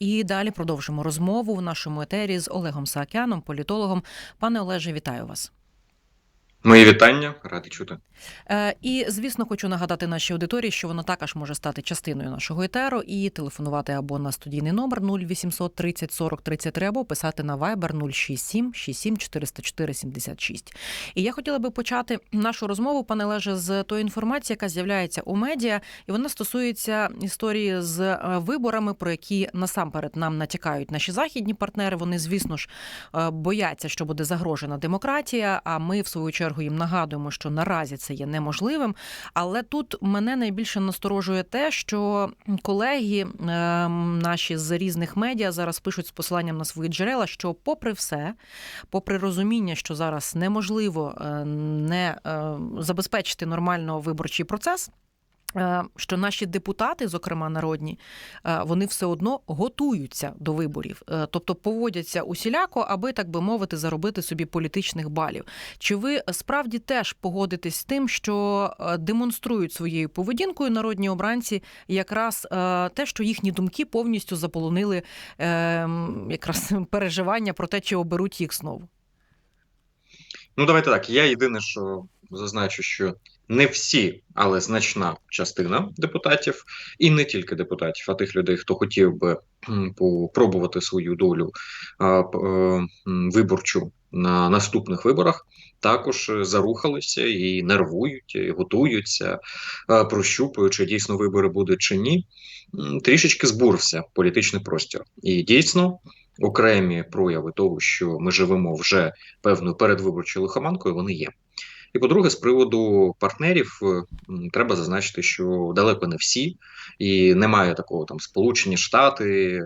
І далі продовжимо розмову в нашому етері з Олегом Саакяном, політологом. Пане Олеже, вітаю вас. Мої вітання, радий чути. Е, І звісно, хочу нагадати нашій аудиторії, що воно також може стати частиною нашого етеру і телефонувати або на студійний номер 0800 30 40 33, або писати на Viber 067 67 404 76. І я хотіла би почати нашу розмову, пане Леже, з тої інформації, яка з'являється у медіа, і вона стосується історії з е, виборами, про які насамперед нам натякають наші західні партнери. Вони, звісно ж, е, бояться, що буде загрожена демократія. А ми, в свою чергу, їм нагадуємо, що наразі це є неможливим. Але тут мене найбільше насторожує те, що колеги е, наші з різних медіа зараз пишуть з посиланням на свої джерела, що, попри все, попри розуміння, що зараз неможливо е, не е, забезпечити нормально виборчий процес. Е, Що наші депутати, зокрема народні, е, вони все одно готуються до виборів, Е, тобто поводяться усіляко, аби так би мовити, заробити собі політичних балів. Чи ви справді теж погодитесь з тим, що демонструють своєю поведінкою народні обранці якраз те, що їхні думки повністю заполонили якраз переживання про те, чи оберуть їх знову? Ну, давайте так. Я єдине, що зазначу, що не всі, але значна частина депутатів, і не тільки депутатів, а тих людей, хто хотів би попробувати свою долю е, виборчу на наступних виборах, також зарухалися і нервують, і готуються, чи дійсно вибори будуть чи ні. Трішечки збурився політичний простір. І дійсно. Окремі прояви того, що ми живемо вже певною передвиборчою лихоманкою, вони є. І по-друге, з приводу партнерів е, треба зазначити, що далеко не всі, і немає такого там Сполучені Штати е,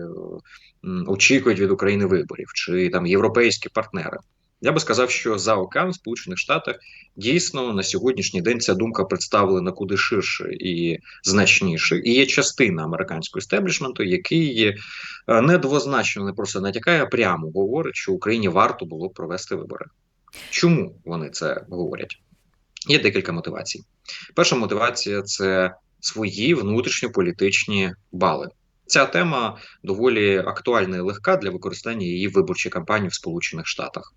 очікують від України виборів, чи там європейські партнери. Я би сказав, що за океан в Сполучених Штатах дійсно на сьогоднішній день ця думка представлена куди ширше і значніше, і є частина американського істеблішменту, який е, недвозначно не просто натякає, а прямо говорить, що Україні варто було провести вибори. Чому вони це говорять? Є декілька мотивацій. Перша мотивація це свої внутрішньополітичні бали. Ця тема доволі актуальна і легка для використання її в виборчій кампанії в Сполучених Штатах.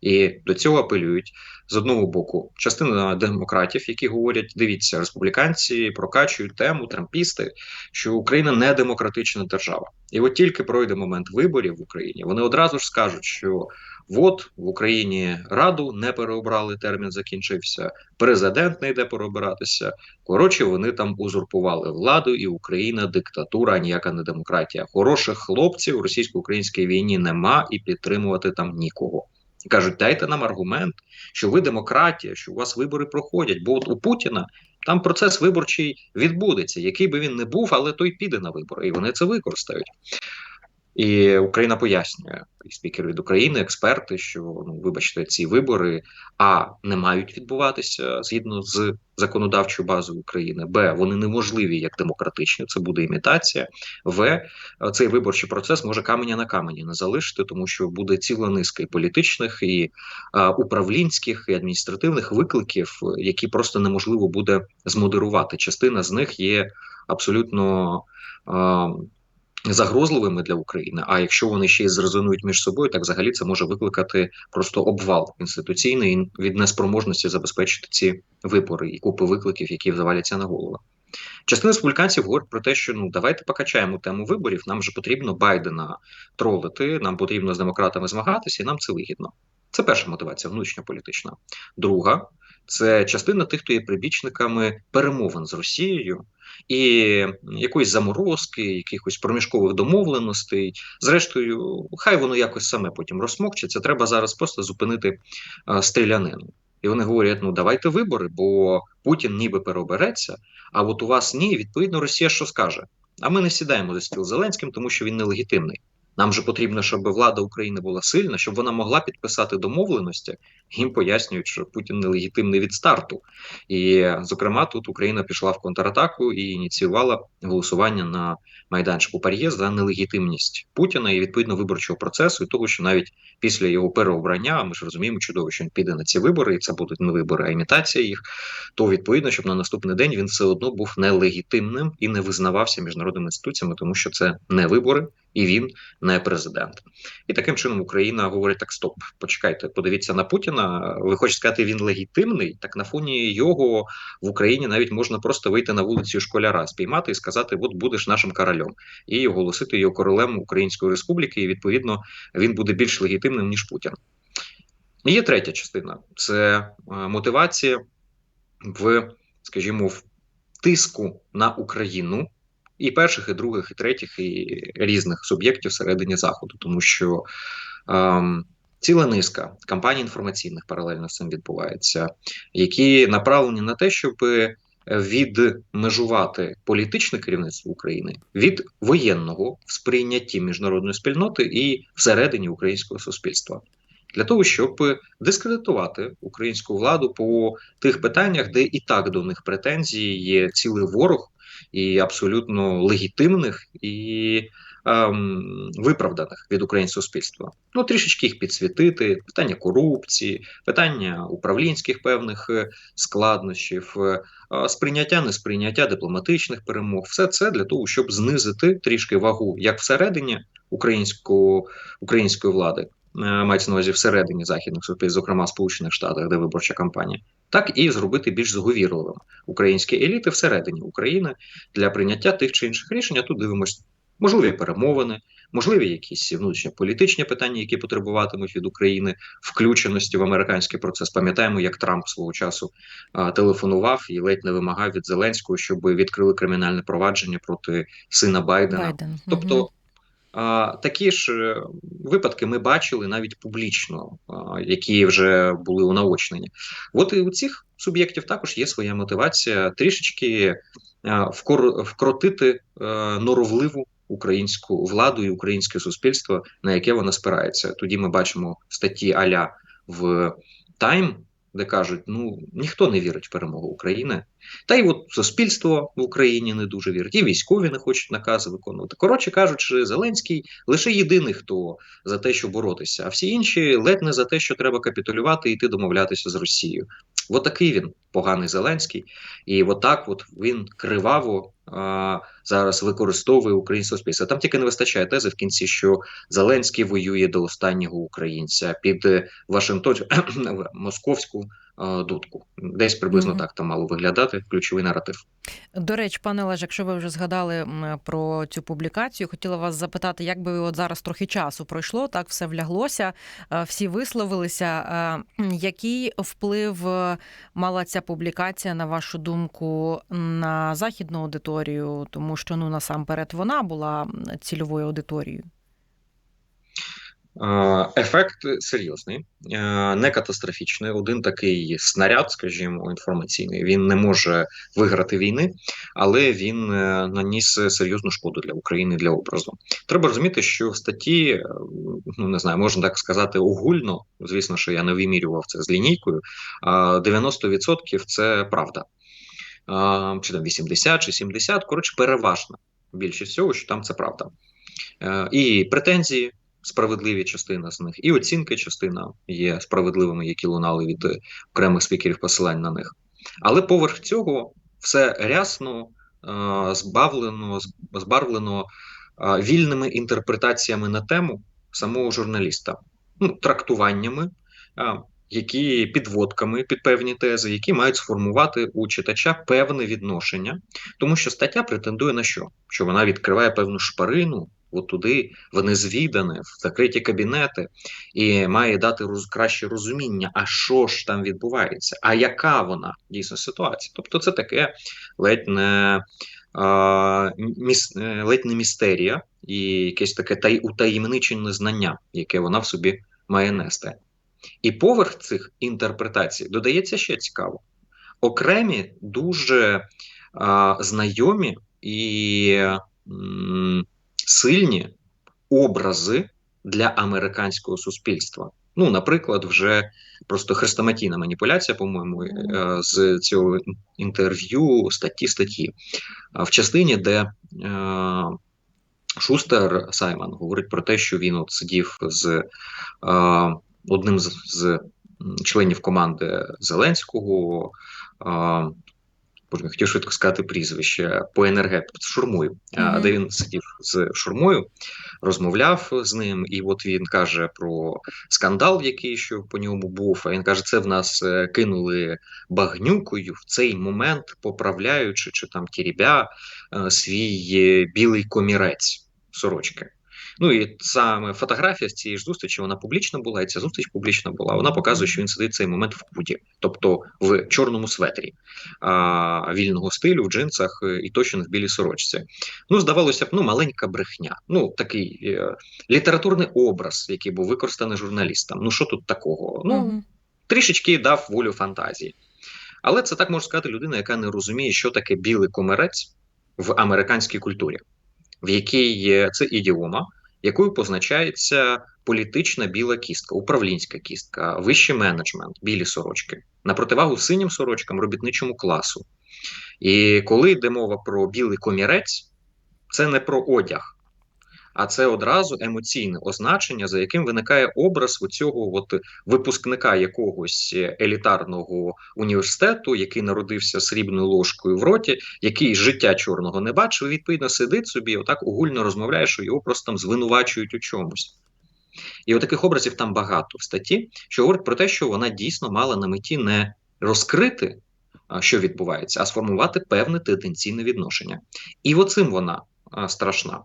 І до цього апелюють з одного боку частина демократів, які говорять: дивіться, республіканці прокачують тему, трампісти, що Україна не демократична держава. І от тільки пройде момент виборів в Україні, вони одразу ж скажуть, що от в Україні раду не переобрали, термін закінчився, президент не йде переобиратися. Коротше, вони там узурпували владу, і Україна диктатура, ніяка не демократія. Хороших хлопців у російсько-українській війні нема і підтримувати там нікого. Кажуть, дайте нам аргумент, що ви демократія, що у вас вибори проходять. Бо от у Путіна там процес виборчий відбудеться, який би він не був, але той піде на вибори, і вони це використають. І Україна пояснює і спікер від України, експерти, що ну вибачте, ці вибори а не мають відбуватися згідно з законодавчою базою України. Б вони неможливі як демократичні. Це буде імітація. В цей виборчий процес може каменя на камені не залишити, тому що буде ціла низка і політичних, і а, управлінських, і адміністративних викликів, які просто неможливо буде змодерувати. Частина з них є абсолютно. А, загрозливими для України. А якщо вони ще й зрезонують між собою, так взагалі це може викликати просто обвал інституційний від неспроможності забезпечити ці вибори і купи викликів, які заваляться на голову. Частина республіканців говорить про те, що ну давайте покачаємо тему виборів. Нам же потрібно Байдена тролити, нам потрібно з демократами змагатися, і нам це вигідно. Це перша мотивація, внутрішньополітична. Друга це частина тих, хто є прибічниками перемовин з Росією і якоїсь заморозки, якихось проміжкових домовленостей. Зрештою, хай воно якось саме потім розмокчеться. Треба зараз просто зупинити а, стрілянину. І вони говорять: ну давайте вибори, бо Путін ніби переобереться. А от у вас ні, відповідно, Росія що скаже? А ми не сідаємо за стіл Зеленським, тому що він нелегітимний. Нам же потрібно, щоб влада України була сильна, щоб вона могла підписати домовленості. Їм пояснюють, що Путін нелегітимний від старту. І, зокрема, тут Україна пішла в контратаку і ініціювала голосування на майданчику Пар'є за нелегітимність Путіна і відповідно виборчого процесу, і того, що навіть після його переобрання, ми ж розуміємо чудово, що він піде на ці вибори, і це будуть не вибори, а імітація їх. То відповідно, щоб на наступний день він все одно був нелегітимним і не визнавався міжнародними інституціями, тому що це не вибори, і він не президент. І таким чином Україна говорить: так, стоп, почекайте, подивіться на Путіна. Ви хочете сказати, він легітимний? Так на фоні його в Україні навіть можна просто вийти на вулицю школяра, спіймати і сказати: От будеш нашим королем, і оголосити його королем Української Республіки. І відповідно він буде більш легітимним ніж Путін. І є третя частина це е, мотивація в, скажімо, в тиску на Україну і перших, і других, і третіх, і різних суб'єктів всередині заходу, тому що ем, ціла низка кампаній інформаційних паралельно з цим відбувається, які направлені на те, щоб відмежувати політичне керівництво України від воєнного в сприйнятті міжнародної спільноти і всередині українського суспільства. Для того щоб дискредитувати українську владу по тих питаннях, де і так до них претензії є цілий ворог, і абсолютно легітимних і ем, виправданих від українського суспільства. Ну трішечки їх підсвітити, питання корупції, питання управлінських певних е, складнощів, е, сприйняття, несприйняття дипломатичних перемог, все це для того, щоб знизити трішки вагу як всередині української української влади. Е, мається на увазі всередині західних суспільств, зокрема Сполучених Штатах, де виборча кампанія, так і зробити більш зговірливим українські еліти всередині України для прийняття тих чи інших рішень. А Тут дивимося можливі перемовини, можливі якісь внутрішньополітичні питання, які потребуватимуть від України включеності в американський процес. Пам'ятаємо, як Трамп свого часу а, телефонував і ледь не вимагав від Зеленського, щоб відкрили кримінальне провадження проти сина Байдена. Байден. Тобто. Такі ж е, випадки ми бачили навіть публічно, які вже були унаочнені. От і у цих суб'єктів також є своя мотивація трішечки вкротити е, норовливу українську владу і українське суспільство, на яке вона спирається. Тоді ми бачимо статті Аля в Тайм де кажуть, ну ніхто не вірить в перемогу України, та й от суспільство в Україні не дуже вірить, і військові не хочуть накази виконувати. Коротше кажучи, Зеленський лише єдиний, хто за те, що боротися, а всі інші ледь не за те, що треба капітулювати і йти домовлятися з Росією. От такий він поганий Зеленський, і отак от він криваво зараз використовує українське суспільство. Там тільки не вистачає тези в кінці, що Зеленський воює до останнього українця під Вашингтон московську дудку. Десь приблизно -hmm. так там мало виглядати ключовий наратив. До речі, пане Олеже, якщо ви вже згадали про цю публікацію, хотіла вас запитати, як би от зараз трохи часу пройшло, так все вляглося, всі висловилися. Який вплив мала ця публікація, на вашу думку, на західну аудиторію? Тому що ну насамперед вона була цільовою аудиторією. Ефект серйозний, не катастрофічний. Один такий снаряд, скажімо, інформаційний. Він не може виграти війни, але він е, наніс серйозну шкоду для України для образу. Треба розуміти, що в статті, е, ну не знаю, можна так сказати, огульно. Звісно, що я не вимірював це з лінійкою. 90% це правда. Чи там 80 чи 70, коротше, переважна більшість всього, що там це правда. Е, і претензії справедливі частина з них, і оцінки частина є справедливими, які лунали від окремих спікерів посилань на них. Але поверх цього все рясно збавлено, збарвлено вільними інтерпретаціями на тему самого журналіста, ну, трактуваннями. Які підводками під певні тези, які мають сформувати у читача певне відношення, тому що стаття претендує на що? Що вона відкриває певну шпарину от туди, в незвідане, в закриті кабінети, і має дати роз, краще розуміння, а що ж там відбувається, а яка вона дійсно ситуація. Тобто, це таке ледь не а, міс, е, ледь не містерія і якесь таке тай, утаємничене знання, яке вона в собі має нести. І поверх цих інтерпретацій додається ще цікаво. Окремі дуже а, знайомі і м, сильні образи для американського суспільства. Ну, наприклад, вже просто хрестоматійна маніпуляція, по-моєму, е, з цього інтерв'ю статті статті в частині, де е, Шустер Саймон говорить про те, що він от сидів з е, одним з, з членів команди Зеленського Боже, хотів швидко сказати прізвище по енергетиці з шурмою, а, Мгм. де він сидів з шурмою, розмовляв з ним, і от він каже про скандал, який що по ньому був. А він каже, це в нас е, кинули багнюкою в цей момент, поправляючи чи там тірібя е, свій е, білий комірець сорочки. Ну і саме фотографія з цієї ж зустрічі вона публічна була, і ця зустріч публічна була. Вона показує, що він сидить цей момент в куді, тобто в чорному светрі а, вільного стилю, в джинсах е, і точно в білій сорочці. Ну, здавалося б, ну маленька брехня. Ну такий е, літературний образ, який був використаний журналістам. Ну що тут такого? Ну Мгм. трішечки дав волю фантазії. Але це так може сказати людина, яка не розуміє, що таке білий комерець в американській культурі, в якій це ідіома, якою позначається політична біла кістка, управлінська кістка, вищий менеджмент, білі сорочки, на противагу синім сорочкам робітничому класу. І коли йде мова про білий комірець, це не про одяг, а це одразу емоційне означення, за яким виникає образ цього от випускника якогось елітарного університету, який народився срібною ложкою в роті, який життя чорного не бачив, відповідно сидить собі, отак огульно розмовляє, що його просто там звинувачують у чомусь. І от таких образів там багато в статті, що говорить про те, що вона дійсно мала на меті не розкрити, що відбувається, а сформувати певне тенденційне відношення. І оцим вона страшна,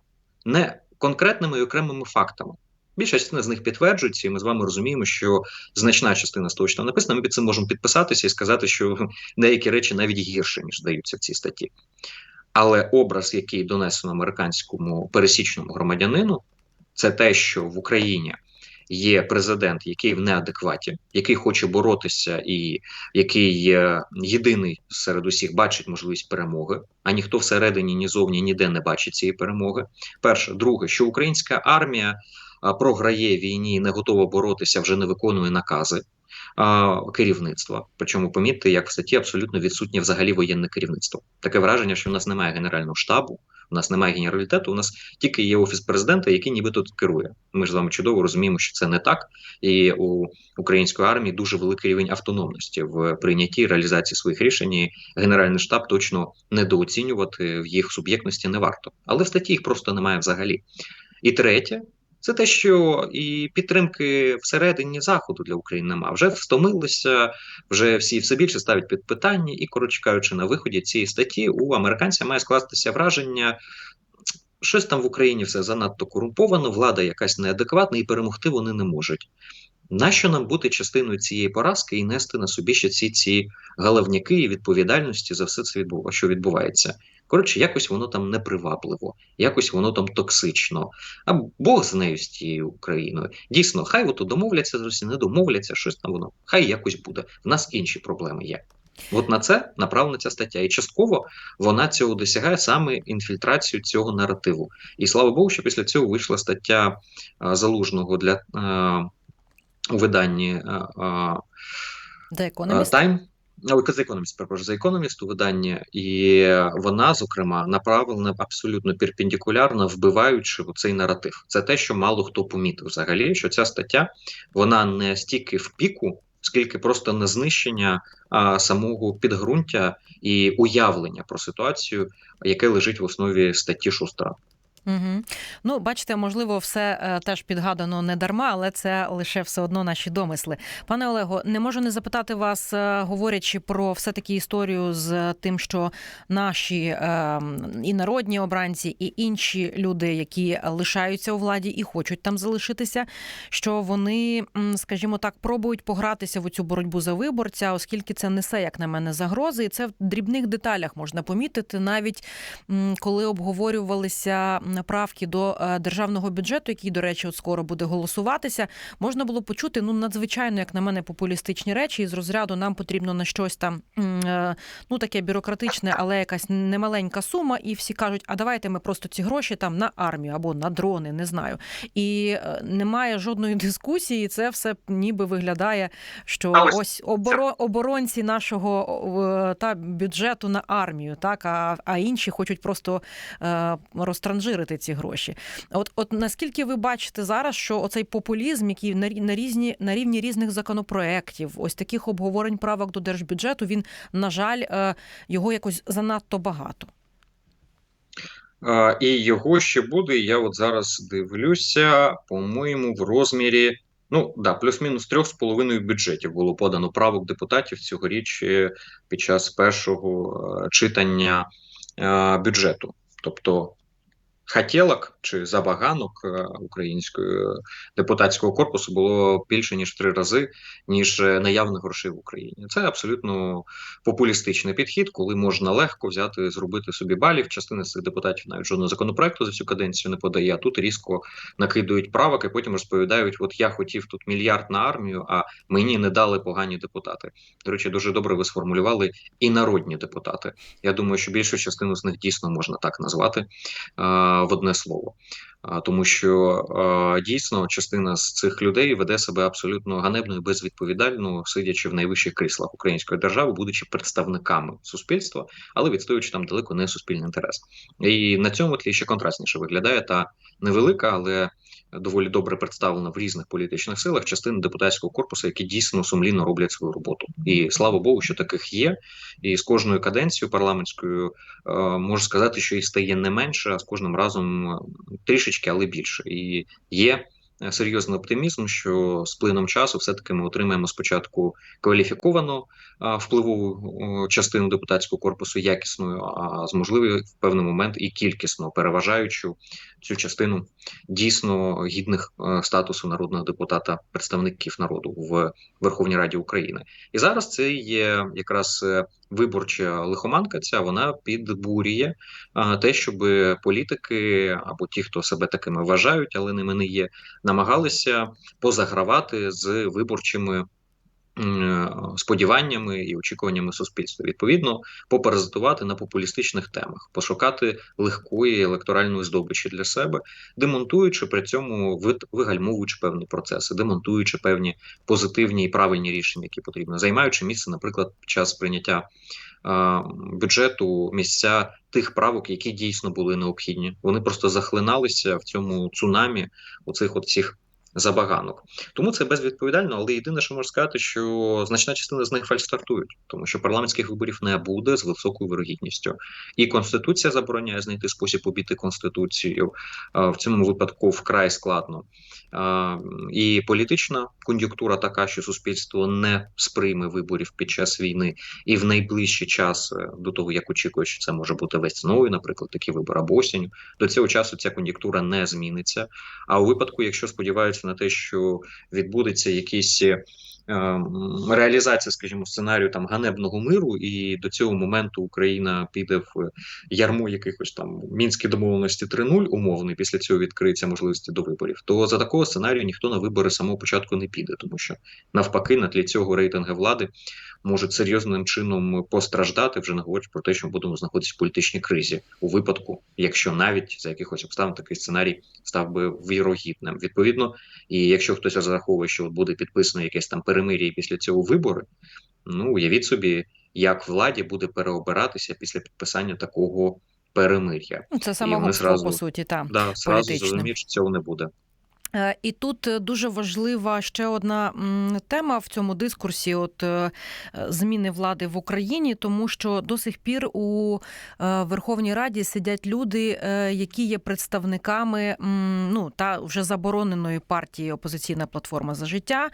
не конкретними і окремими фактами. Більша частина з них підтверджується, і ми з вами розуміємо, що значна частина з того, що там написано, ми під цим можемо підписатися і сказати, що деякі речі навіть гірше, ніж здаються в цій статті. Але образ, який донесено американському пересічному громадянину, це те, що в Україні є президент, який в неадекваті, який хоче боротися, і який єдиний серед усіх бачить можливість перемоги, а ніхто всередині, ні зовні ніде не бачить цієї перемоги. Перше, друге, що українська армія програє війні, не готова боротися, вже не виконує накази. Керівництва, причому помітьте, як в статті абсолютно відсутнє взагалі воєнне керівництво. Таке враження, що в нас немає генерального штабу, у нас немає генералітету, у нас тільки є офіс президента, який нібито керує. Ми ж з вами чудово розуміємо, що це не так, і у української армії дуже великий рівень автономності в прийнятті реалізації своїх рішень. Генеральний штаб точно недооцінювати в їх суб'єктності не варто. Але в статті їх просто немає взагалі. І третє. Це те, що і підтримки всередині заходу для України нема. Вже встомилися, вже всі все більше ставлять під питання, і коротше кажучи, на виході цієї статті у американця має скластися враження. Щось там в Україні все занадто корумповано, влада якась неадекватна, і перемогти вони не можуть. Нащо нам бути частиною цієї поразки і нести на собі ще ці ці галавняки і відповідальності за все це що відбувається? Коротше, якось воно там непривабливо, якось воно там токсично. А Бог з нею з тією Україною. Дійсно, хай ото домовляться з Росією, не домовляться, щось там воно. Хай якось буде. В нас інші проблеми є. От на це направлена ця стаття, і частково вона цього досягає саме інфільтрацію цього наративу. І слава Богу, що після цього вийшла стаття а, залужного для а, у виданні а, а, The Economist. Тайм. За економіст, перепрошую, за економіст у виданні, і вона, зокрема, направлена абсолютно перпендикулярно, вбиваючи цей наратив. Це те, що мало хто помітив взагалі, що ця стаття вона не стільки в піку, скільки просто на знищення а, самого підґрунтя і уявлення про ситуацію, яке лежить в основі статті Шустера. Угу. Ну, бачите, можливо, все е, теж підгадано не дарма, але це лише все одно наші домисли. Пане Олего, не можу не запитати вас, е, говорячи про все таки історію з тим, що наші е, і народні обранці, і інші люди, які лишаються у владі і хочуть там залишитися, що вони, скажімо так, пробують погратися в цю боротьбу за виборця, оскільки це несе, як на мене, загрози, і це в дрібних деталях можна помітити, навіть коли обговорювалися правки до е, державного бюджету, який, до речі, от скоро буде голосуватися, можна було почути ну надзвичайно, як на мене, популістичні речі із розряду нам потрібно на щось там е, ну таке бюрократичне, але якась немаленька сума. І всі кажуть, а давайте ми просто ці гроші там на армію або на дрони, не знаю. І е, немає жодної дискусії. Це все ніби виглядає, що А ось оборо, оборонці нашого та бюджету на армію, так а, а інші хочуть просто е, розтранжирити вишарити ці гроші. От, от наскільки ви бачите зараз, що оцей популізм, який на, різні на рівні різних законопроєктів, ось таких обговорень правок до держбюджету, він на жаль, е, його якось занадто багато. І його ще буде. Я от зараз дивлюся, по-моєму, в розмірі. Ну да, плюс-мінус трьох з половиною бюджетів було подано правок депутатів цьогоріч е, під час першого е, читання бюджету. Тобто хотілок чи забаганок е, українського депутатського корпусу було більше ніж три рази, ніж е, наявних грошей в Україні. Це абсолютно популістичний підхід, коли можна легко взяти, зробити собі балів. Частина цих депутатів навіть жодного законопроекту за цю каденцію не подає. А тут різко накидують правок і потім розповідають: от я хотів тут мільярд на армію, а мені не дали погані депутати. До речі, дуже добре ви сформулювали і народні депутати. Я думаю, що більшу частину з них дійсно можна так назвати е, в одне слово. Тому що дійсно частина з цих людей веде себе абсолютно ганебно і безвідповідально, сидячи в найвищих кріслах української держави, будучи представниками суспільства, але відстоюючи там далеко не суспільний інтерес. І на цьому тлі ще контрастніше виглядає та невелика, але доволі добре представлена в різних політичних силах частина депутатського корпусу, які дійсно сумлінно роблять свою роботу. І слава Богу, що таких є. І з кожною каденцією парламентською е, можу сказати, що їх стає не менше, а з кожним разом е, трішечки, але більше. І є е, серйозний оптимізм, що з плином часу все-таки ми отримаємо спочатку кваліфіковану впливову частину депутатського корпусу якісною, а з можливо в певний момент і кількісно переважаючу цю частину дійсно гідних е, статусу народного депутата, представників народу в Верховній Раді України. І зараз це є якраз е, виборча лихоманка. Ця вона підбурює те, щоб політики або ті, хто себе такими вважають, але ними не є, намагалися позагравати з виборчими. М, Сподіваннями і очікуваннями суспільства відповідно попаразитувати на популістичних темах, пошукати легкої електоральної здобичі для себе, демонтуючи при цьому вигальмовуючи певні процеси, демонтуючи певні позитивні і правильні рішення, які потрібно, займаючи місце, наприклад, під час прийняття е, бюджету місця тих правок, які дійсно були необхідні. Вони просто захлиналися в цьому цунамі оцих от всіх забаганок. Тому це безвідповідально, але єдине, що можу сказати, що значна частина з них фальстартують, тому що парламентських виборів не буде з високою вирогідністю. І конституція забороняє знайти спосіб обійти конституцію. В цьому випадку вкрай складно. І політична кон'юнктура така, що суспільство не сприйме виборів під час війни, і в найближчий час е, до того, як очікує, що це може бути весною, наприклад, такі вибори або осінню, до цього часу ця кон'юнктура не зміниться. А у випадку, якщо сподіваються на те, що відбудеться якийсь е, реалізація, скажімо, сценарію там ганебного миру, і до цього моменту Україна піде в ярмо якихось там мінські домовленості 3.0 умовно, і після цього відкриється можливості до виборів. То за такого сценарію ніхто на вибори самого початку не піде, тому що навпаки, на тлі цього рейтинги влади можуть серйозним чином постраждати, вже не говорячи про те, що ми будемо знаходитися в політичній кризі у випадку, якщо навіть за якихось обставин такий сценарій став би вірогідним. Відповідно, і якщо хтось розраховує, що буде підписано якесь там перемир'я і після цього вибори, ну уявіть собі, як владі буде переобиратися після підписання такого перемир'я. Ну, це самогубство, зразу- по суті, так. Да, зрозуміють, що цього не буде. Е, І тут дуже важлива ще одна тема в цьому дискурсі: от е, зміни влади в Україні, тому що до сих пір у е, Верховній Раді сидять люди, які є представниками ну та вже забороненої партії Опозиційна платформа за життя.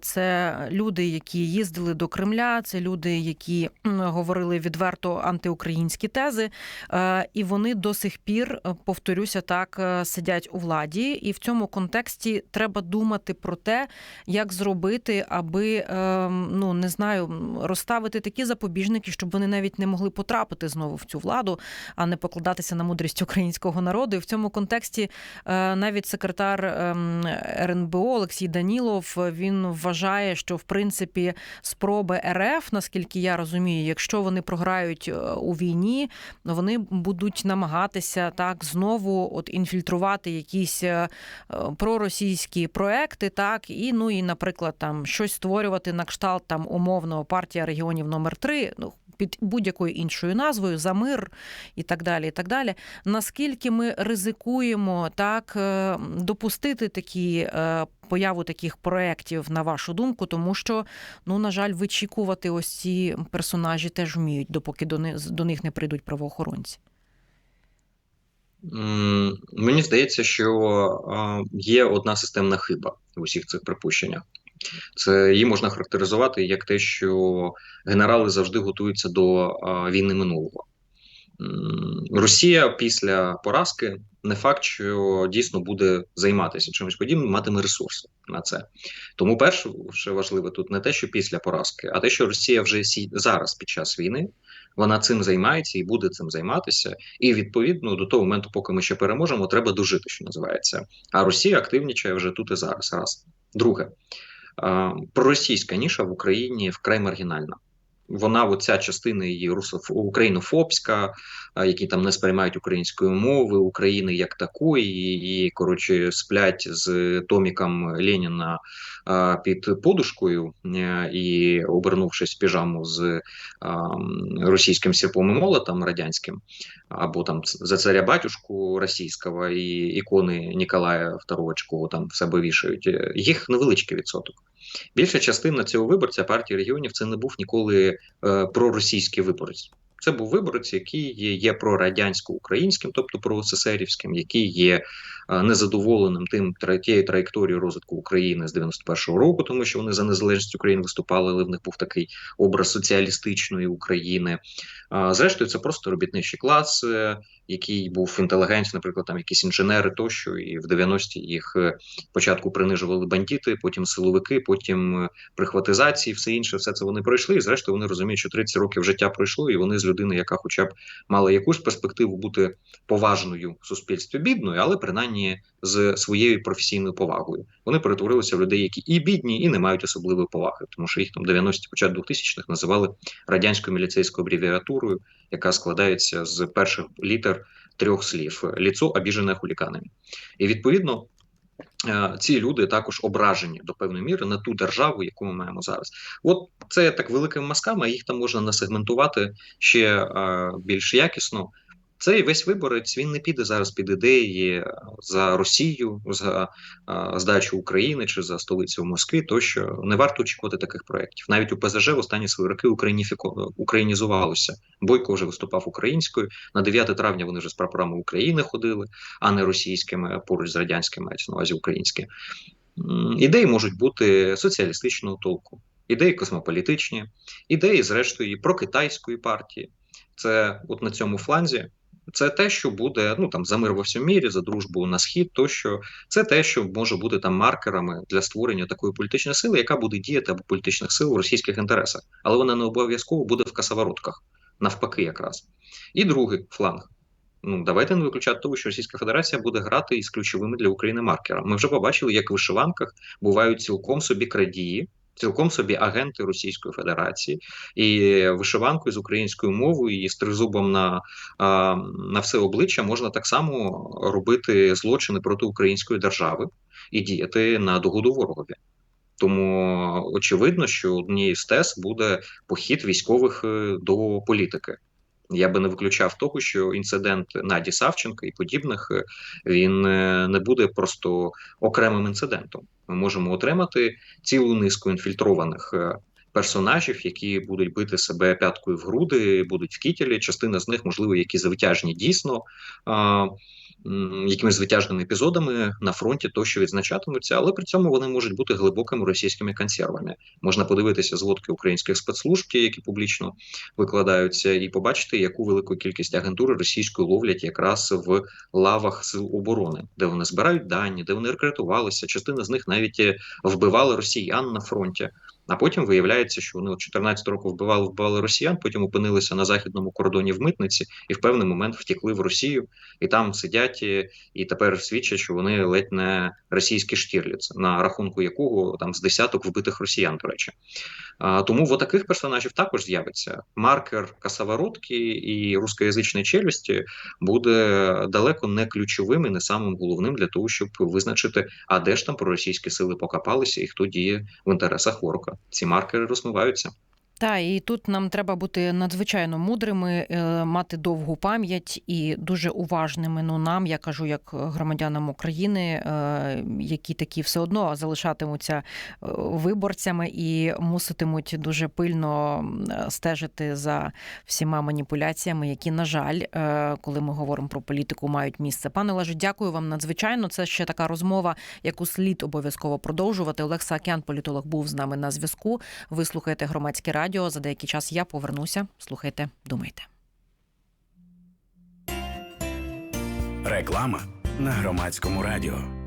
Це люди, які їздили до Кремля, це люди, які говорили відверто антиукраїнські тези. І вони до сих пір, повторюся, так сидять у владі, і в цьому контексті треба думати про те, як зробити, аби е, ну не знаю, розставити такі запобіжники, щоб вони навіть не могли потрапити знову в цю владу, а не покладатися на мудрість українського народу. І в цьому контексті е, навіть секретар ем, РНБО Олексій Данілов він вважає, що в принципі спроби РФ, наскільки я розумію, якщо вони програють е, у війні, вони будуть намагатися так знову от інфільтрувати якісь е, проросійські проекти, так і ну і, наприклад, там щось створювати на кшталт там умовного партія регіонів номер 3 Ну під будь-якою іншою назвою за мир і так далі. І так далі. Наскільки ми ризикуємо так е, допустити такі е, появу таких проєктів, на вашу думку, тому що, ну на жаль, вичікувати ось ці персонажі теж вміють, допоки до них, до них не прийдуть правоохоронці. Мені здається, що є одна системна хиба в усіх цих припущеннях. Це її можна характеризувати як те, що генерали завжди готуються до війни минулого. Росія після поразки не факт, що дійсно буде займатися чимось подібним, матиме ресурси на це. Тому перше важливе тут не те, що після поразки, а те, що Росія вже зараз під час війни вона цим займається і буде цим займатися. І відповідно до того моменту, поки ми ще переможемо, треба дожити, що називається. А Росія активнічає вже тут і зараз. Раз друге, проросійська ніша в Україні вкрай маргінальна. Вона, оця частина її русоф... українофобська, які там не сприймають української мови, України як такої, і коротше сплять з томіком Леніна під подушкою е, і обернувшись піжаму з російським сірпом і молотом радянським, або там за царя батюшку російського і ікони Ніколая II, кого там в себе вішають. е, Їх невеличкий відсоток. Більша частина цього виборця партії регіонів це не був ніколи е, проросійський виборець. Це був виборець, який є, прорадянсько-українським, тобто проСССРівським, який є е, незадоволеним тим тією траєкторією розвитку України з 91-го року, тому що вони за незалежність України виступали, але в них був такий образ соціалістичної України. Зрештою, це просто робітничий клас, е, який був інтелігентний, наприклад, там якісь інженери тощо, і в 90-ті їх початку спочатку принижували бандити, потім силовики, потім е, прихватизації, все інше, все це вони пройшли. І зрештою вони розуміють, що 30 років життя пройшло, і вони з людини, яка хоча б мала якусь перспективу бути поважною в суспільстві бідною, але принаймні з своєю професійною повагою. Вони перетворилися в людей, які і бідні, і не мають особливої поваги, тому що їх там 90-ті, початку 2000-х називали радянською міліцейською абревіатурою, яка складається з перших літер трьох слів: ліцо обіжене хуліканами. І відповідно. е, Ці люди також ображені до певної міри на ту державу, яку ми маємо зараз. От це так великими мазками, їх там можна насегментувати ще е, більш якісно. Цей весь виборець він не піде зараз під ідеї е, за Росію, за е, здачу України чи за столицю в Москві, тощо не варто очікувати таких проєктів. Навіть у ПЗЖ в останні свої роки україніфіко- українізувалося. Бойко вже виступав українською. На 9 травня вони вже з прапорами України ходили, а не російськими, поруч з радянськими, мається на увазі українські. Ідеї можуть бути соціалістичного толку, ідеї космополітичні, ідеї, зрештою, і прокитайської партії. Це от на цьому фланзі. Це те, що буде ну там за мир во всьому мірі, за дружбу на схід, тощо це те, що може бути там маркерами для створення такої політичної сили, яка буде діяти або політичних сил у російських інтересах, але вона не обов'язково буде в касаворотках, навпаки, якраз. І другий фланг. Ну давайте не виключати того, що Російська Федерація буде грати із ключовими для України маркерами. Ми вже побачили, як в вишиванках бувають цілком собі крадії, цілком собі агенти Російської Федерації, і вишиванкою з українською мовою і з тризубом на, на все обличчя можна так само робити злочини проти української держави і діяти на догоду ворогові. Тому очевидно, що однією з тез буде похід військових е, до політики. Я би не виключав того, що інцидент Наді Савченка і подібних е, він е, не буде просто окремим інцидентом. Ми можемо отримати цілу низку інфільтрованих е, персонажів, які будуть бити себе п'яткою в груди, будуть в кітелі. Частина з них, можливо, які звитяжні дійсно. а, Якимись звитяжними епізодами на фронті тощо відзначатимуться, але при цьому вони можуть бути глибокими російськими консервами. Можна подивитися зводки українських спецслужб, які публічно викладаються, і побачити, яку велику кількість агентури російської ловлять якраз в лавах сил оборони, де вони збирають дані, де вони рекрутувалися. Частина з них навіть е, вбивали росіян на фронті. А потім виявляється, що вони от 14 років вбивали, вбивали росіян, потім опинилися на західному кордоні в митниці і в певний момент втекли в Росію, і там сидять і, і тепер свідчать, що вони ледь не російські штірліц, на рахунку якого там з десяток вбитих росіян, до речі. А, тому в таких персонажів також з'явиться маркер касаворотки і рускоязичної челюсті буде далеко не ключовим і не самим головним для того, щоб визначити, а де ж там проросійські сили покопалися і хто діє в інтересах ворога. Ці маркери розмиваються. Та і тут нам треба бути надзвичайно мудрими, е, мати довгу пам'ять і дуже уважними. Ну нам я кажу, як громадянам України, е, які такі все одно залишатимуться е, виборцями і муситимуть дуже пильно стежити за всіма маніпуляціями, які, на жаль, коли ми говоримо про політику, мають місце. Пане Олеже, дякую вам надзвичайно. Це ще така розмова, яку слід обов'язково продовжувати. Олег Саакян, політолог, був з нами на зв'язку. Ви слухаєте громадське радіо. За деякий час я повернуся. Слухайте, думайте. Реклама на громадському радіо.